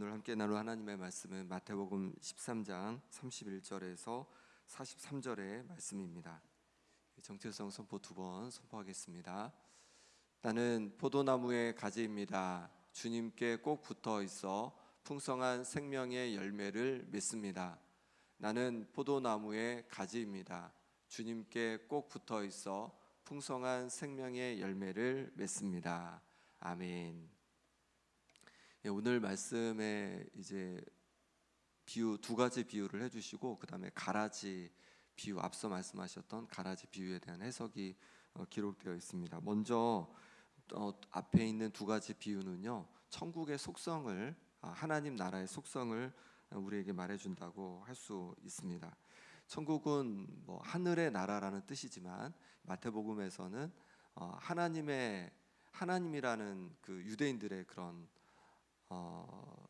오늘 함께 나눌 하나님의 말씀은 마태복음 13장 31절에서 43절의 말씀입니다. 정체성 선포 두 번 선포하겠습니다. 나는 포도나무의 가지입니다. 주님께 꼭 붙어 있어 풍성한 생명의 열매를 맺습니다. 나는 포도나무의 가지입니다. 주님께 꼭 붙어 있어 풍성한 생명의 열매를 맺습니다. 아멘. 예, 오늘 말씀에 이제 비유 두 가지 비유를 해주시고 그 다음에 가라지 비유 앞서 말씀하셨던 가라지 비유에 대한 해석이 어, 기록되어 있습니다. 먼저 어, 앞에 있는 두 가지 비유는요 천국의 속성을 아, 하나님 나라의 속성을 우리에게 말해준다고 할 수 있습니다. 천국은 뭐 하늘의 나라라는 뜻이지만 마태복음에서는 어, 하나님의 하나님이라는 그 유대인들의 그런 어,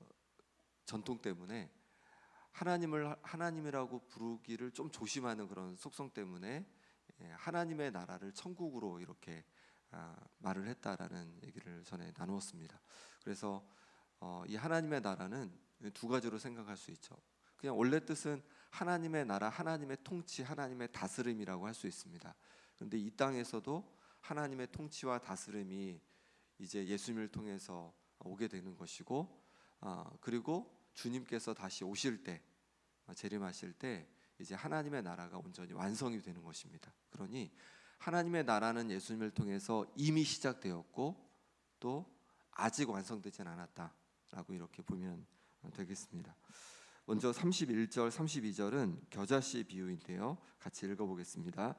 전통 때문에 하나님을 하나님이라고 부르기를 좀 조심하는 그런 속성 때문에 예, 하나님의 나라를 천국으로 이렇게 아, 말을 했다라는 얘기를 전에 나누었습니다. 그래서 어, 이 하나님의 나라는 두 가지로 생각할 수 있죠. 그냥 원래 뜻은 하나님의 나라, 하나님의 통치, 하나님의 다스림이라고 할 수 있습니다. 그런데 이 땅에서도 하나님의 통치와 다스림이 이제 예수님을 통해서 오게 되는 것이고 아, 그리고 주님께서 다시 오실 때 아, 재림하실 때 이제 하나님의 나라가 온전히 완성이 되는 것입니다. 그러니 하나님의 나라는 예수님을 통해서 이미 시작되었고 또 아직 완성되진 않았다라고 이렇게 보면 되겠습니다. 먼저 31절, 32절은 겨자씨 비유인데요. 같이 읽어보겠습니다.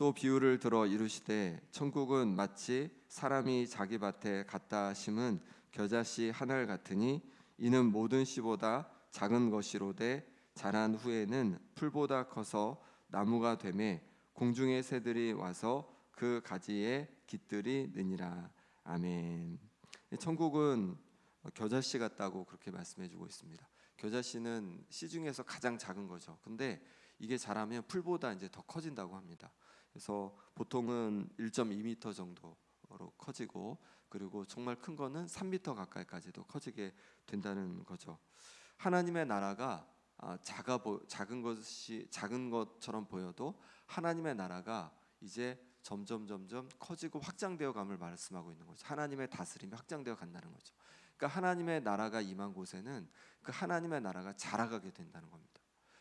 또 비유를 들어 이르시되 천국은 마치 사람이 자기 밭에 갖다 심은 겨자씨 하늘 같으니 이는 모든 씨보다 작은 것이로되 자란 후에는 풀보다 커서 나무가 되매 공중의 새들이 와서 그 가지에 깃들이 느니라 아멘. 천국은 겨자씨 같다고 그렇게 말씀해주고 있습니다. 겨자씨는 씨 중에서 가장 작은 거죠. 근데 이게 자라면 풀보다 이제 더 커진다고 합니다. 그래서 보통은 1.2m 정도로 커지고 그리고 정말 큰 거는 3m 가까이까지도 커지게 된다는 거죠. 하나님의 나라가 아, 작아 보, 작은 것이 작은 것처럼 보여도 하나님의 나라가 이제 점점 점점 커지고 확장되어 감을 말씀하고 있는 거죠. 하나님의 다스림이 확장되어 간다는 거죠. 그러니까 하나님의 나라가 임한 곳에는 그 하나님의 나라가 자라가게 된다는 겁니다.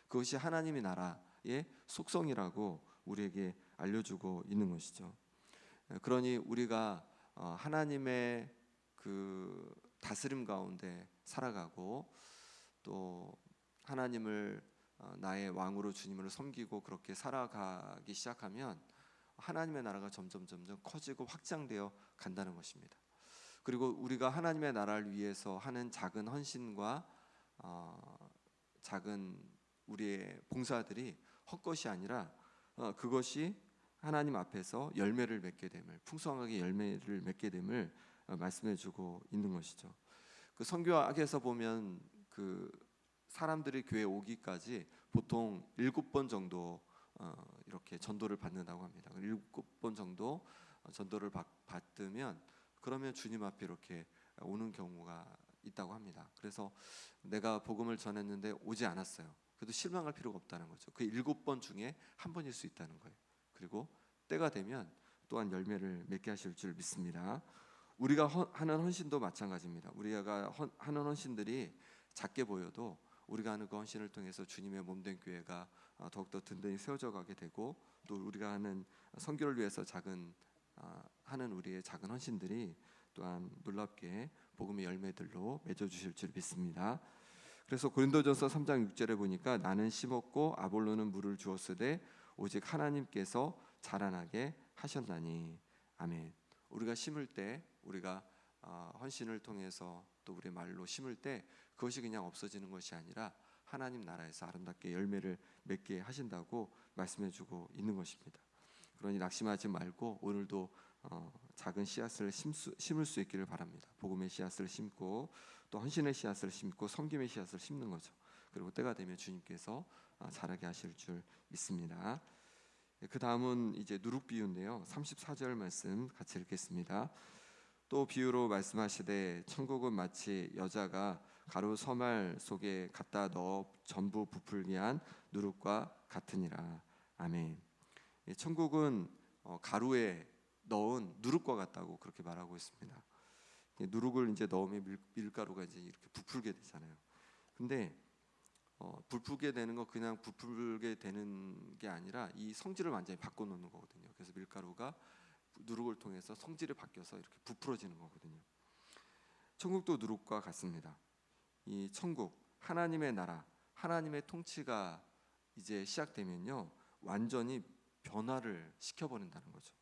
그것이 하나님의 나라의 속성이라고 우리에게 알려주고 있는 것이죠. 그러니 우리가 어, 하나님의 그 다스림 가운데 살아가고 또 하나님을 어, 나의 왕으로 주님을 섬기고 그렇게 살아가기 시작하면 하나님의 나라가 점점 점점 커지고 확장되어 간다는 것입니다. 그리고 우리가 하나님의 나라를 위해서 하는 작은 헌신과 어, 작은 우리의 봉사들이 헛것이 아니라 어, 그것이 하나님 앞에서 열매를 맺게 됨을 풍성하게 열매를 맺게 됨을 어, 말씀해주고 있는 것이죠. 그 선교학에서 보면 그 사람들이 교회 오기까지 보통 일곱 번 정도 어, 이렇게 전도를 받는다고 합니다. 일곱 번 정도 전도를 받으면 그러면 주님 앞에 이렇게 오는 경우가 있다고 합니다. 그래서 내가 복음을 전했는데 오지 않았어요. 그래도 실망할 필요가 없다는 거죠. 그 일곱 번 중에 한 번일 수 있다는 거예요. 그리고 때가 되면 또한 열매를 맺게 하실 줄 믿습니다. 우리가 하는 헌신도 마찬가지입니다. 우리가 하는 헌신들이 작게 보여도 우리가 하는 그 헌신을 통해서 주님의 몸된 교회가 어, 더욱더 든든히 세워져 가게 되고 또 우리가 하는 선교를 위해서 작은 어, 하는 우리의 작은 헌신들이 또한 놀랍게 복음의 열매들로 맺어 주실 줄 믿습니다. 그래서 고린도전서 3장 6절에 보니까 나는 심었고 아볼로는 물을 주었으되 오직 하나님께서 자라나게 하셨나니 아멘. 우리가 심을 때 우리가 어, 헌신을 통해서 또 우리 말로 심을 때 그것이 그냥 없어지는 것이 아니라 하나님 나라에서 아름답게 열매를 맺게 하신다고 말씀해주고 있는 것입니다. 그러니 낙심하지 말고 오늘도 어, 작은 씨앗을 심수, 심을 수 있기를 바랍니다. 복음의 씨앗을 심고 또 헌신의 씨앗을 심고 섬김의 씨앗을 심는 거죠. 그리고 때가 되면 주님께서 어, 자라게 하실 줄 믿습니다. 예, 그 다음은 이제 누룩 비유인데요. 34절 말씀 같이 읽겠습니다. 또 비유로 말씀하시되 천국은 마치 여자가 가루 서말 속에 갖다 넣어 전부 부풀게 한 누룩과 같으니라. 아멘. 예, 천국은 어, 가루에 넣은 누룩과 같다고 그렇게 말하고 있습니다. 예, 누룩을 이제 넣으면 밀, 밀가루가 이제 이렇게 부풀게 되잖아요. 근데 어, 부풀게 되는 거 그냥 부풀게 되는 게 아니라 이 성질을 완전히 바꿔 놓는 거거든요. 그래서 밀가루가 누룩을 통해서 성질이 바뀌어서 이렇게 부풀어지는 거거든요. 천국도 누룩과 같습니다. 이 천국 하나님의 나라 하나님의 통치가 이제 시작되면요 완전히 변화를 시켜버린다는 거죠.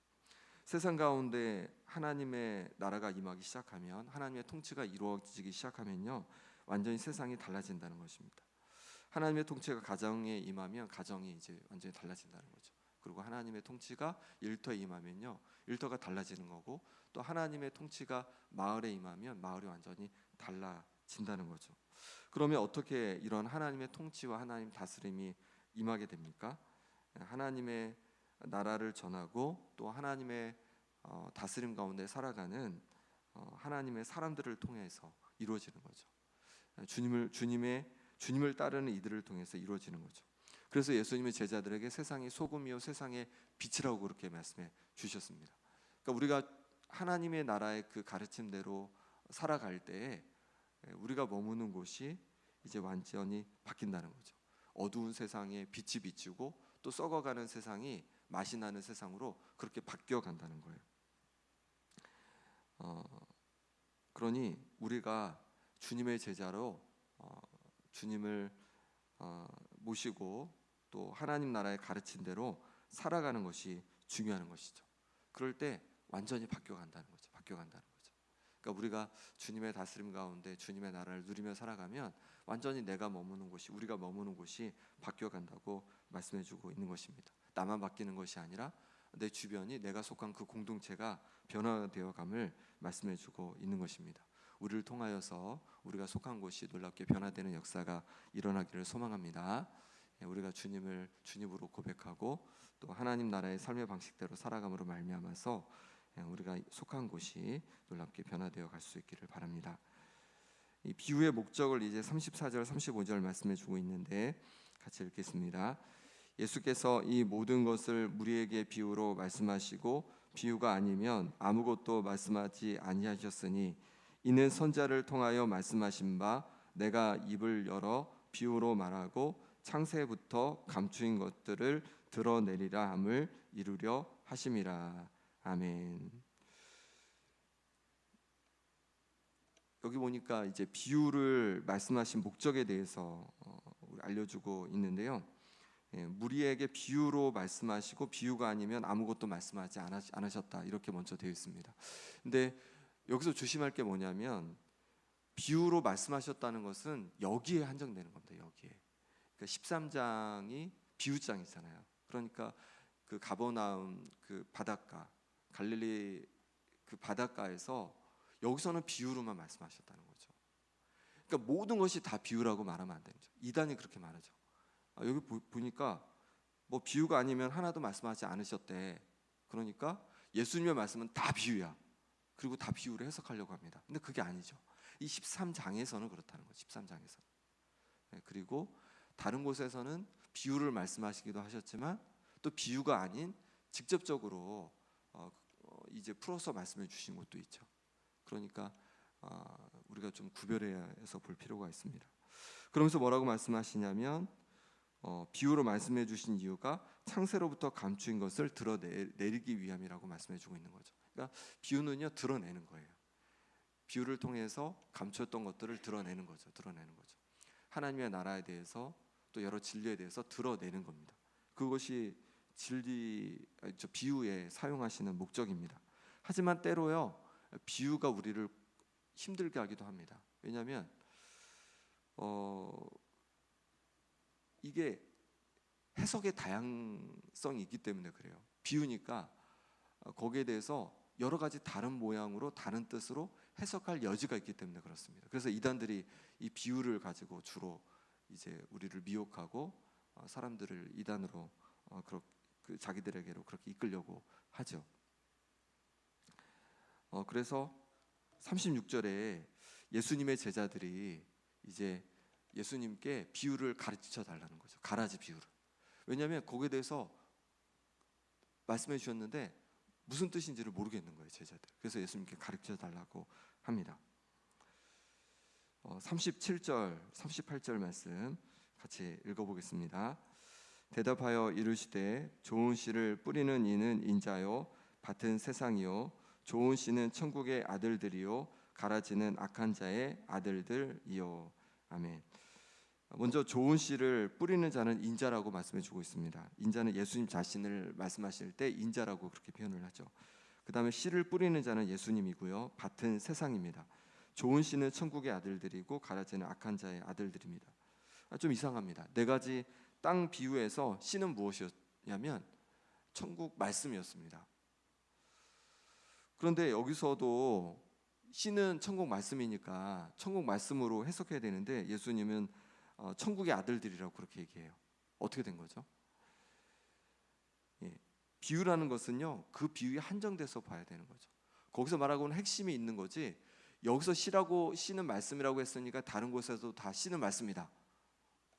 세상 가운데 하나님의 나라가 임하기 시작하면 하나님의 통치가 이루어지기 시작하면요 완전히 세상이 달라진다는 것입니다. 하나님의 통치가 가정에 임하면 가정이 이제 완전히 달라진다는 거죠. 그리고 하나님의 통치가 일터에 임하면요 일터가 달라지는 거고 또 하나님의 통치가 마을에 임하면 마을이 완전히 달라진다는 거죠. 그러면 어떻게 이런 하나님의 통치와 하나님 다스림이 임하게 됩니까? 하나님의 나라를 전하고 또 하나님의 어, 다스림 가운데 살아가는 어, 하나님의 사람들을 통해서 이루어지는 거죠. 주님을 주님의 주님을 따르는 이들을 통해서 이루어지는 거죠. 그래서 예수님의 제자들에게 세상이 소금이요 세상의 빛이라고 그렇게 말씀해 주셨습니다. 그러니까 우리가 하나님의 나라의 그 가르침대로 살아갈 때에 우리가 머무는 곳이 이제 완전히 바뀐다는 거죠. 어두운 세상에 빛이 비치고 또 썩어가는 세상이 맛이 나는 세상으로 그렇게 바뀌어 간다는 거예요. 어, 그러니 우리가 주님의 제자로 어, 주님을 어, 모시고 또 하나님 나라의 가르친 대로 살아가는 것이 중요한 것이죠. 그럴 때 완전히 바뀌어 간다는 거죠. 바뀌어 간다는 거죠. 그러니까 우리가 주님의 다스림 가운데 주님의 나라를 누리며 살아가면 완전히 내가 머무는 곳이 우리가 머무는 곳이 바뀌어 간다고 말씀해 주고 있는 것입니다. 나만 바뀌는 것이 아니라 내 주변이 내가 속한 그 공동체가 변화되어 감을 말씀해 주고 있는 것입니다. 우리를 통하여서 우리가 속한 곳이 놀랍게 변화되는 역사가 일어나기를 소망합니다. 예, 우리가 주님을 주님으로 고백하고 또 하나님 나라의 삶의 방식대로 살아감으로 말미암아서 예, 우리가 속한 곳이 놀랍게 변화되어 갈 수 있기를 바랍니다. 이 비유의 목적을 이제 34절 35절 말씀해 주고 있는데 같이 읽겠습니다. 예수께서 이 모든 것을 무리에게 비유로 말씀하시고 비유가 아니면 아무것도 말씀하지 아니하셨으니 이는 선자를 통하여 말씀하신 바 내가 입을 열어 비유로 말하고 창세부터 감추인 것들을 드러내리라 함을 이루려 하심이라 아멘. 여기 보니까 이제 비유를 말씀하신 목적에 대해서 어, 알려주고 있는데요. 예, 무리에게 비유로 말씀하시고 비유가 아니면 아무것도 말씀하지 않으셨다 이렇게 먼저 되어 있습니다. 근데 여기서 조심할 게 뭐냐면 비유로 말씀하셨다는 것은 여기에 한정되는 겁니다. 여기에. 그러니까 13장이 비유장이잖아요. 그러니까 그 가버나움 그 바닷가 갈릴리 그 바닷가에서 여기서는 비유로만 말씀하셨다는 거죠. 그러니까 모든 것이 다 비유라고 말하면 안 되죠. 이단이 그렇게 말하죠. 아, 여기 보, 보니까 뭐 비유가 아니면 하나도 말씀하지 않으셨대. 그러니까 예수님의 말씀은 다 비유야. 그리고 다 비유를 해석하려고 합니다. 근데 그게 아니죠. 이 13장에서는 그렇다는 거죠. 13장에서. 네, 그리고 다른 곳에서는 비유를 말씀하시기도 하셨지만 또 비유가 아닌 직접적으로 어, 어, 이제 풀어서 말씀해 주신 것도 있죠. 그러니까 어, 우리가 좀 구별해서 볼 필요가 있습니다. 그러면서 뭐라고 말씀하시냐면 어, 비유로 말씀해 주신 이유가 창세로부터 감추인 것을 드러내리기 위함이라고 말씀해 주고 있는 거죠. 그러니까 비유는요 드러내는 거예요. 비유를 통해서 감추었던 것들을 드러내는 거죠. 드러내는 거죠. 하나님의 나라에 대해서 또 여러 진리에 대해서 드러내는 겁니다. 그것이 진리 저 비유에 사용하시는 목적입니다. 하지만 때로요 비유가 우리를 힘들게 하기도 합니다. 왜냐하면 어 이게 해석의 다양성이 있기 때문에 그래요. 비유니까 거기에 대해서 여러 가지 다른 모양으로 다른 뜻으로 해석할 여지가 있기 때문에 그렇습니다. 그래서 이단들이 이 비유를 가지고 주로 이제 우리를 미혹하고 어, 사람들을 이단으로 어, 그 자기들에게로 그렇게 이끌려고 하죠. 어, 그래서 36절에 예수님의 제자들이 이제 예수님께 비유를 가르쳐 달라는 거죠. 가라지 비유를. 왜냐하면 거기에 대해서 말씀해 주셨는데 무슨 뜻인지를 모르겠는 거예요 제자들. 그래서 예수님께 가르쳐 달라고 합니다. 어, 37절, 38절 말씀 같이 읽어보겠습니다. 대답하여 이르시되 좋은 씨를 뿌리는 이는 인자요 밭은 세상이요 좋은 씨는 천국의 아들들이요 가라지는 악한 자의 아들들이요 아멘. 먼저 좋은 씨를 뿌리는 자는 인자라고 말씀해 주고 있습니다. 인자는 예수님 자신을 말씀하실 때 인자라고 그렇게 표현을 하죠. 그다음에 씨를 뿌리는 자는 예수님이고요. 밭은 세상입니다. 좋은 씨는 천국의 아들들이고 가라지는 악한 자의 아들들입니다. 아, 좀 이상합니다. 네 가지 땅 비유에서 씨는 무엇이었냐면 천국 말씀이었습니다. 그런데 여기서도 씨는 천국 말씀이니까 천국 말씀으로 해석해야 되는데 예수님은 어, 천국의 아들들이라고 그렇게 얘기해요. 어떻게 된 거죠? 예, 비유라는 것은요 그 비유에 한정돼서 봐야 되는 거죠. 거기서 말하고는 핵심이 있는 거지. 여기서 씨라고 씨는 말씀이라고 했으니까 다른 곳에서 다 씨는 말씀이다.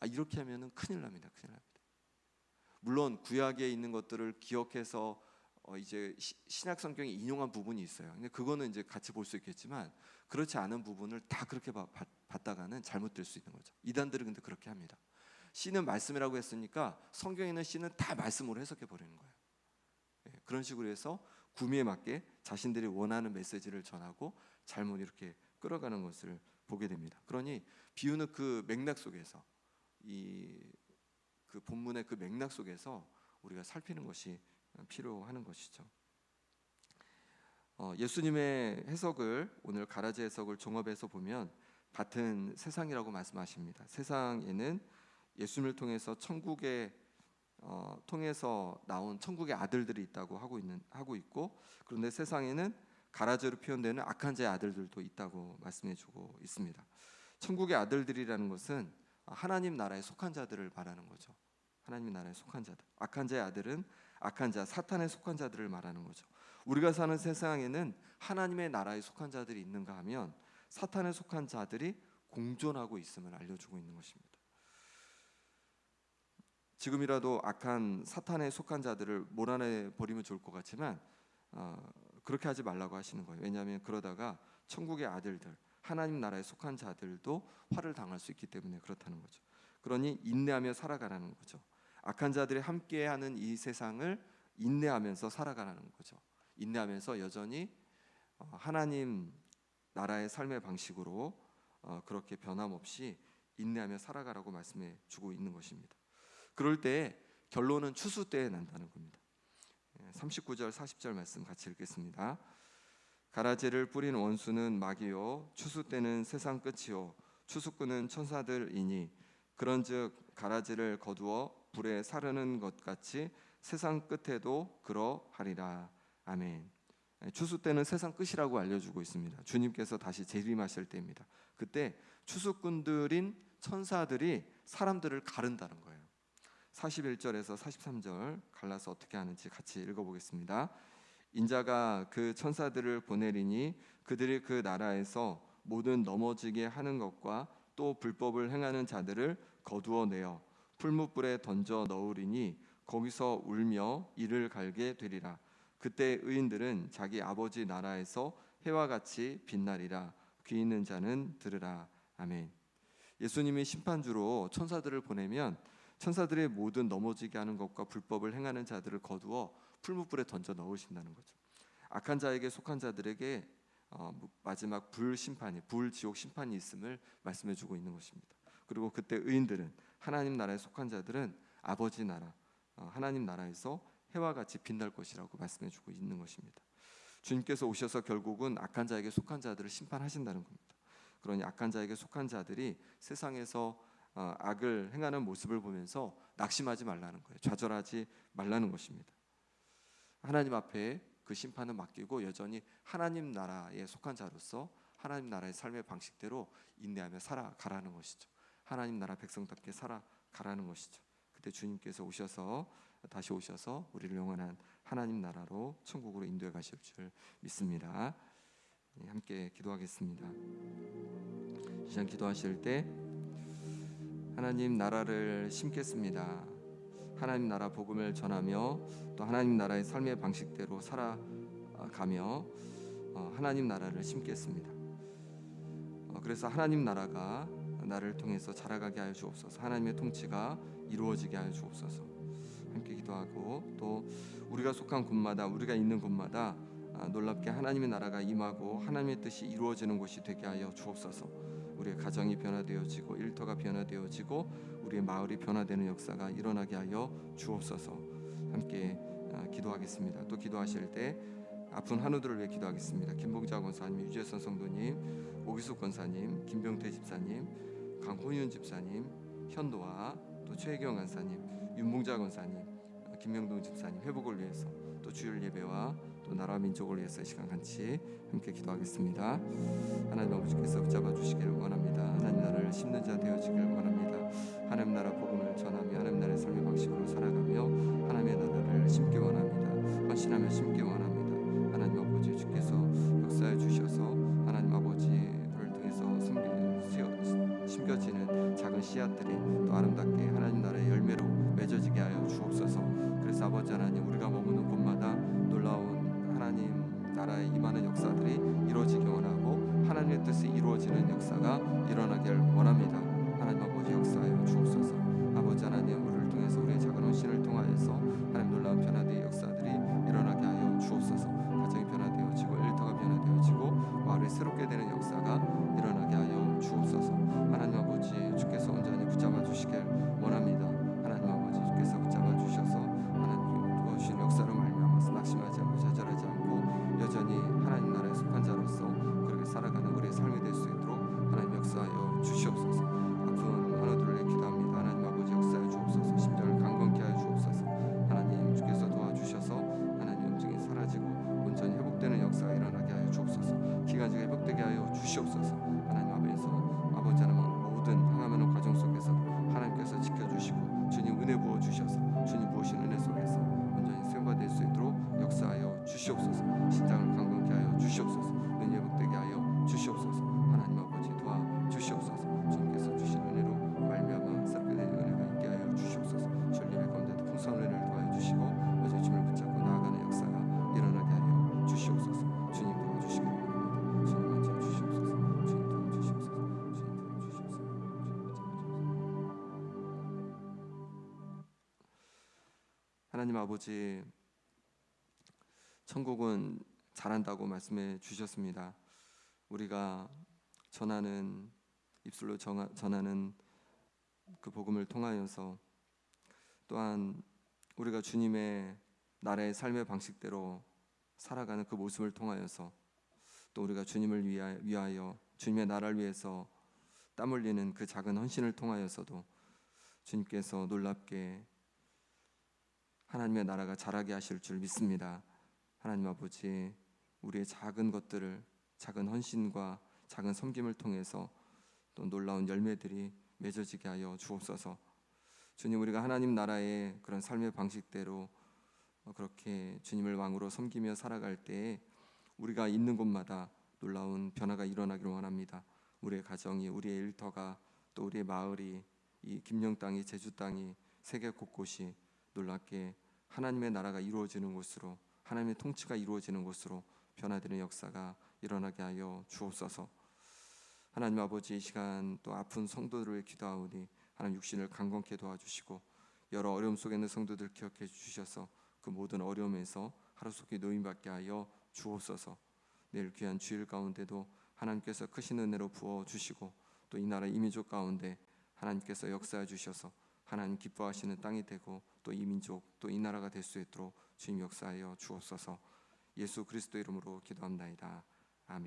아, 이렇게 하면은 큰일 납니다. 큰일 납니다. 물론 구약에 있는 것들을 기억해서 어, 이제 시- 신약 성경에 인용한 부분이 있어요. 근데 그거는 이제 같이 볼 수 있겠지만 그렇지 않은 부분을 다 그렇게 봐- 봤- 봤다가는 잘못될 수 있는 거죠. 이단들은 근데 그렇게 합니다. 씨는 말씀이라고 했으니까 성경에 있는 씨는 다 말씀으로 해석해 버리는 거예요. 예, 그런 식으로 해서 구미에 맞게 자신들이 원하는 메시지를 전하고 잘못 이렇게 끌어가는 것을 보게 됩니다. 그러니 비유는 그 맥락 속에서 이 그 본문의 그 맥락 속에서 우리가 살피는 것이 필요하는 것이죠. 어, 예수님의 해석을 오늘 가라지 해석을 종합해서 보면 같은 세상이라고 말씀하십니다. 세상에는 예수님을 통해서 천국에 어, 통해서 나온 천국의 아들들이 있다고 하고 있는 하고 있고 그런데 세상에는 가라지로 표현되는 악한 자의 아들들도 있다고 말씀해주고 있습니다. 천국의 아들들이라는 것은 하나님 나라에 속한 자들을 말하는 거죠. 하나님 나라에 속한 자들. 악한 자의 아들은 악한 자, 사탄에 속한 자들을 말하는 거죠. 우리가 사는 세상에는 하나님의 나라에 속한 자들이 있는가 하면 사탄에 속한 자들이 공존하고 있음을 알려주고 있는 것입니다. 지금이라도 악한 사탄에 속한 자들을 몰아내 버리면 좋을 것 같지만 어, 그렇게 하지 말라고 하시는 거예요. 왜냐하면 그러다가 천국의 아들들, 하나님 나라에 속한 자들도 화를 당할 수 있기 때문에 그렇다는 거죠. 그러니 인내하며 살아가라는 거죠. 악한 자들이 함께하는 이 세상을 인내하면서 살아가라는 거죠. 인내하면서 여전히 어, 하나님 나라의 삶의 방식으로 어, 그렇게 변함없이 인내하며 살아가라고 말씀해 주고 있는 것입니다. 그럴 때 결론은 추수 때에 난다는 겁니다. 39절 40절 말씀 같이 읽겠습니다. 가라지를 뿌린 원수는 마귀요 추수 때는 세상 끝이요 추수꾼은 천사들이니 그런즉 가라지를 거두어 불에 사르는 것 같이 세상 끝에도 그러하리라 아멘. 추수 때는 세상 끝이라고 알려주고 있습니다. 주님께서 다시 재림하실 때입니다. 그때 추수꾼들인 천사들이 사람들을 가른다는 거예요. 41절에서 43절 갈라서 어떻게 하는지 같이 읽어보겠습니다. 인자가 그 천사들을 보내리니 그들이 그 나라에서 모든 넘어지게 하는 것과 또 불법을 행하는 자들을 거두어 내어 풀무불에 던져 넣으리니 거기서 울며 이를 갈게 되리라. 그때 의인들은 자기 아버지 나라에서 해와 같이 빛나리라. 귀 있는 자는 들으라. 아멘. 예수님이 심판주로 천사들을 보내면 천사들의 모든 넘어지게 하는 것과 불법을 행하는 자들을 거두어 풀무불에 던져 넣으신다는 거죠. 악한 자에게 속한 자들에게 어, 마지막 불 심판이 불 지옥 심판이 있음을 말씀해 주고 있는 것입니다. 그리고 그때 의인들은 하나님 나라에 속한 자들은 아버지 나라 어, 하나님 나라에서 해와 같이 빛날 것이라고 말씀해 주고 있는 것입니다. 주님께서 오셔서 결국은 악한 자에게 속한 자들을 심판하신다는 겁니다. 그러니 악한 자에게 속한 자들이 세상에서 어, 악을 행하는 모습을 보면서 낙심하지 말라는 거예요. 좌절하지 말라는 것입니다. 하나님 앞에 그 심판을 맡기고 여전히 하나님 나라에 속한 자로서 하나님 나라의 삶의 방식대로 인내하며 살아가라는 것이죠. 하나님 나라 백성답게 살아가라는 것이죠. 그때 주님께서 오셔서 다시 오셔서 우리를 영원한 하나님 나라로 천국으로 인도해 가실 줄 믿습니다. 예, 함께 기도하겠습니다. 시간 기도하실 때 하나님 나라를 심겠습니다. 하나님 나라 복음을 전하며 또 하나님 나라의 삶의 방식대로 살아가며 어, 하나님 나라를 심겠습니다. 어, 그래서 하나님 나라가 나를 통해서 자라가게 하여 주옵소서. 하나님의 통치가 이루어지게 하여 주옵소서. 함께 기도하고 또 우리가 속한 곳마다 우리가 있는 곳마다 아, 놀랍게 하나님의 나라가 임하고 하나님의 뜻이 이루어지는 곳이 되게 하여 주옵소서. 우리의 가정이 변화되어지고 일터가 변화되어지고 우리의 마을이 변화되는 역사가 일어나게 하여 주옵소서. 함께 아, 기도하겠습니다. 또 기도하실 때 아픈 한우들을 위해 기도하겠습니다. 김봉자 권사님, 유재선 성도님, 오기숙 권사님, 김병태 집사님, 강호윤 집사님, 현도와 또 최혜경 권사님, 윤봉자 권사님, 아, 김명동 집사님 회복을 위해서 또 주일 예배와 또 나라 민족을 위해서 이 시간 같이 함께 기도하겠습니다. 하나님 아버지께서 붙잡아 주시기를 원합니다. 하나님 나라를 심는 자 되어지길 원합니다. 하나님 나라 복음을 전하며 하나님 나라의 삶의 방식으로 살아가며 하나님의 나라를 심기 원합니다. 헌신하며 심기 원합니다. 하나님 아버지 주께서 역사해 주셔서 씨앗들이 또 아름답게 하나님 나라의 열매로 맺어지게 하여 주옵소서. 그래서 아버지 하나님 우리가 머무는 곳마다 놀라운 하나님 나라에 임하는 역사들이 이루어지기 원하고 하나님의 뜻이 이루어지는 역사가 일어나길 원합니다. 하나님 아버지 역사하여 주옵소서. 아버지 하나님 우리를 통해서 우리의 작은 헌신을 통하여서 하나님 놀라운 변화된 역사들이 일어나게 하여 주옵소서. 하나님 아버지 천국은 잘한다고 말씀해 주셨습니다. 우리가 전하는 입술로 정하, 전하는 그 복음을 통하여서 또한 우리가 주님의 나라의 삶의 방식대로 살아가는 그 모습을 통하여서 또 우리가 주님을 위하여, 주님의 나라를 위해서 땀 흘리는 그 작은 헌신을 통하여서도 주님께서 놀랍게 하나님의 나라가 자라게 하실 줄 믿습니다. 하나님 아버지 우리의 작은 것들을 작은 헌신과 작은 섬김을 통해서 또 놀라운 열매들이 맺어지게 하여 주옵소서. 주님 우리가 하나님 나라의 그런 삶의 방식대로 어, 그렇게 주님을 왕으로 섬기며 살아갈 때에 우리가 있는 곳마다 놀라운 변화가 일어나기를 원합니다. 우리의 가정이 우리의 일터가 또 우리의 마을이 이 김영 땅이 제주 땅이 세계 곳곳이 놀랍게 하나님의 나라가 이루어지는 곳으로 하나님의 통치가 이루어지는 곳으로 변화되는 역사가 일어나게 하여 주옵소서. 하나님 아버지 이 시간 또 아픈 성도들을 기도하오니 하나님 육신을 강건케 도와주시고 여러 어려움 속에 있는 성도들 기억해 주셔서 그 모든 어려움에서 하루속히 노임받게 하여 주옵소서. 내일 귀한 주일 가운데도 하나님께서 크신 은혜로 부어 주시고 또 이 나라 이민족 가운데 하나님께서 역사해 주셔서 하나님 기뻐하시는 땅이 되고 또 이 민족 또 이 나라가 될 수 있도록 주님 역사하여 주옵소서. 예수 그리스도 이름으로 기도합나이다. 아멘.